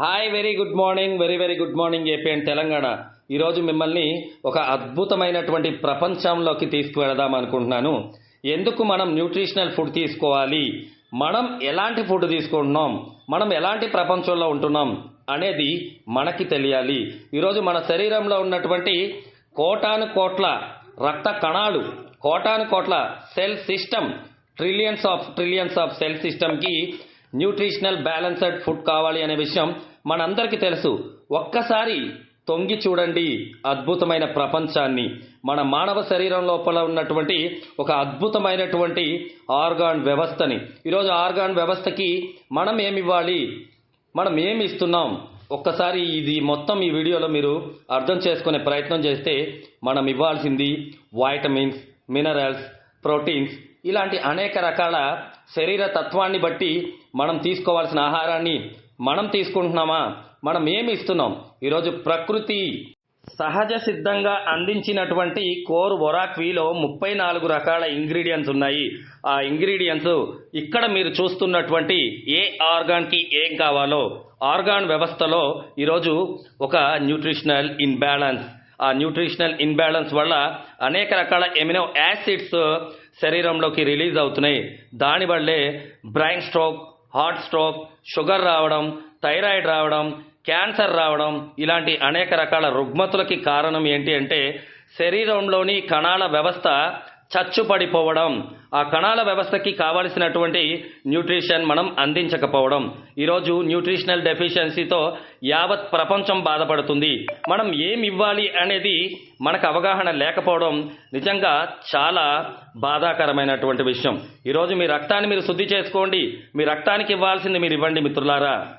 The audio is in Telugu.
Hi very good morning very very good morning AP and Telangana ఈరోజు మిమ్మల్ని ఒక అద్భుతమైనటువంటి ప్రపంచంలోకి తీసుకువెళదాం అనుకుంటున్నాను. ఎందుకు మనం న్యూట్రిషనల్ ఫుడ్ తీసుకోవాలి? మనం ఎలాంటి ఫుడ్ తీసుకుంటున్నాం? మనం ఎలాంటి ప్రపంచంలో ఉంటున్నాం? అనేది మనకి తెలియాలి. ఈరోజు మన శరీరంలో ఉన్నటువంటి కోటాను కోట్ల రక్త కణాలు కోటాను కోట్ల cell system trillions of trillions of cell సిస్టమ్కి న్యూట్రిషనల్ బ్యాలెన్స్డ్ ఫుడ్ కావాలి అనే విషయం మనందరికీ తెలుసు. ఒక్కసారి తొంగి చూడండి అద్భుతమైన ప్రపంచాన్ని. మన మానవ శరీరం లోపల ఉన్నటువంటి ఒక అద్భుతమైనటువంటి ఆర్గాన్ వ్యవస్థని. ఈరోజు ఆర్గాన్ వ్యవస్థకి మనం ఏమి ఇవ్వాలి? మనం ఏమి ఇస్తున్నాం? ఒక్కసారి ఇది మొత్తం ఈ వీడియోలో మీరు అర్థం చేసుకునే ప్రయత్నం చేస్తే మనం ఇవ్వాల్సింది వైటమిన్స్ మినరల్స్ ప్రోటీన్స్. ఇలాంటి అనేక రకాల శరీర తత్వాన్ని బట్టి మనం తీసుకోవాల్సిన ఆహారాన్ని మనం తీసుకుంటున్నామా? మనం ఏమి ఇస్తున్నాం? ఈరోజు ప్రకృతి సహజ సిద్ధంగా అందించినటువంటి కోర్ వొరాక్వీలో ముప్పై నాలుగు రకాల ఇంగ్రీడియంట్స్ ఉన్నాయి. ఆ ఇంగ్రీడియంట్స్ ఇక్కడ మీరు చూస్తున్నటువంటి ఏ ఆర్గాన్కి ఏం కావాలో ఆర్గాన్ వ్యవస్థలో ఈరోజు ఒక న్యూట్రిషనల్ ఇన్బ్యాలెన్స్ న్యూట్రిషనల్ ఇన్బ్యాలెన్స్ వల్ల అనేక రకాల ఎమినో యాసిడ్స్ శరీరంలోకి రిలీజ్ అవుతున్నాయి. దానివల్లే brain stroke heart stroke sugar రావడం థైరాయిడ్ రావడం క్యాన్సర్ రావడం ఇలాంటి అనేక రకాల రుగ్మతులకి కారణం ఏంటి అంటే శరీరంలోని కణాల వ్యవస్థ చచ్చుపడిపోవడం. ఆ కణాల వ్యవస్థకి కావలసినటువంటి న్యూట్రిషన్ మనం అందించకపోవడం. ఈరోజు న్యూట్రిషనల్ డెఫిషియన్సీతో యావత్ ప్రపంచం బాధపడుతుంది. మనం ఏమి ఇవ్వాలి అనేది మనకు అవగాహన లేకపోవడం నిజంగా చాలా బాధాకరమైనటువంటి విషయం. ఈరోజు మీ రక్తాన్ని మీరు శుద్ధి చేసుకోండి. మీ రక్తానికి ఇవ్వాల్సింది మీరు ఇవ్వండి మిత్రులారా.